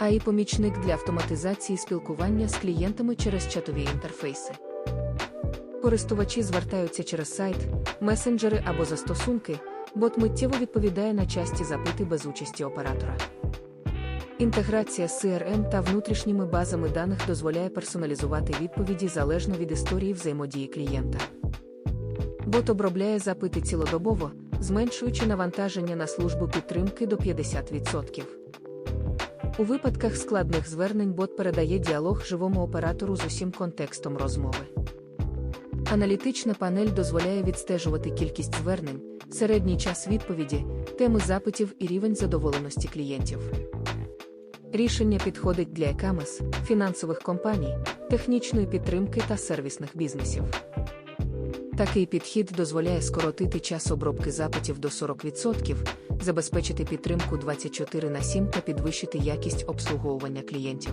AI – помічник для автоматизації спілкування з клієнтами через чатові інтерфейси. Користувачі звертаються через сайт, месенджери або застосунки, бот миттєво відповідає на часті запити без участі оператора. Інтеграція з CRM та внутрішніми базами даних дозволяє персоналізувати відповіді залежно від історії взаємодії клієнта. Бот обробляє запити цілодобово, зменшуючи навантаження на службу підтримки до 50%. У випадках складних звернень бот передає діалог живому оператору з усім контекстом розмови. Аналітична панель дозволяє відстежувати кількість звернень, середній час відповіді, теми запитів і рівень задоволеності клієнтів. Рішення підходить для екамес, фінансових компаній, технічної підтримки та сервісних бізнесів. Такий підхід дозволяє скоротити час обробки запитів до 40%, забезпечити підтримку 24 на 7 та підвищити якість обслуговування клієнтів.